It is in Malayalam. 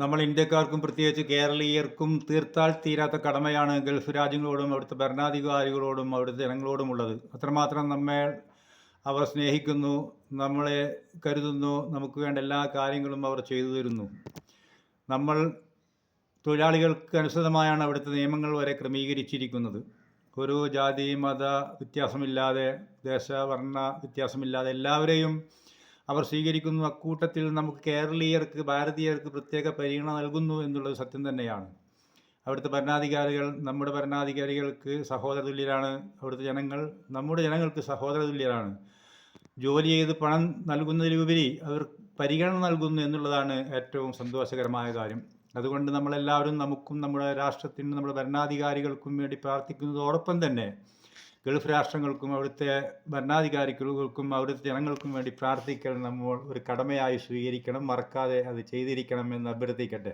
നമ്മൾ ഇന്ത്യക്കാർക്കും പ്രത്യേകിച്ച് കേരളീയർക്കും തീർത്താൽ തീരാത്ത കടമയാണ് ഗൾഫ് രാജ്യങ്ങളോടും അവിടുത്തെ ഭരണാധികാരികളോടും അവിടുത്തെ ജനങ്ങളോടും ഉള്ളത് അത്രമാത്രം നമ്മെ അവർ സ്നേഹിക്കുന്നു നമ്മളെ കരുതുന്നു നമുക്ക് വേണ്ട എല്ലാ കാര്യങ്ങളും അവർ ചെയ്തു തരുന്നു. നമ്മൾ തൊഴിലാളികൾക്ക് അനുസൃതമായാണ് അവിടുത്തെ നിയമങ്ങൾ വരെ ക്രമീകരിച്ചിരിക്കുന്നത്. ഒരു ജാതി മത വ്യത്യാസമില്ലാതെ ദേശവർണ വ്യത്യാസമില്ലാതെ എല്ലാവരെയും അവർ സ്വീകരിക്കുന്നു. അക്കൂട്ടത്തിൽ നമുക്ക് കേരളീയർക്ക് ഭാരതീയർക്ക് പ്രത്യേക പരിഗണന നൽകുന്നു എന്നുള്ളത് സത്യം തന്നെയാണ്. അവിടുത്തെ ഭരണാധികാരികൾ നമ്മുടെ ഭരണാധികാരികൾക്ക് സഹോദര തുല്യരാണ് അവിടുത്തെ ജനങ്ങൾ നമ്മുടെ ജനങ്ങൾക്ക് സഹോദര തുല്യരാണ് ജോലി ചെയ്ത് പണം നൽകുന്നതിലുപരി അവർ പരിഗണന നൽകുന്നു എന്നുള്ളതാണ് ഏറ്റവും സന്തോഷകരമായ കാര്യം. അതുകൊണ്ട് നമ്മളെല്ലാവരും നമുക്കും നമ്മുടെ രാഷ്ട്രത്തിനും നമ്മുടെ ഭരണാധികാരികൾക്കും വേണ്ടി പ്രാർത്ഥിക്കുന്നതോടൊപ്പം തന്നെ ഗൾഫ് രാഷ്ട്രങ്ങൾക്കും അവിടുത്തെ ഭരണാധികാരികൾക്കും അവിടുത്തെ ജനങ്ങൾക്കും വേണ്ടി പ്രാർത്ഥിക്കൽ നമ്മൾ ഒരു കടമയായി സ്വീകരിക്കണം മറക്കാതെ അത് ചെയ്തിരിക്കണം എന്ന് അഭ്യർത്ഥിക്കട്ടെ.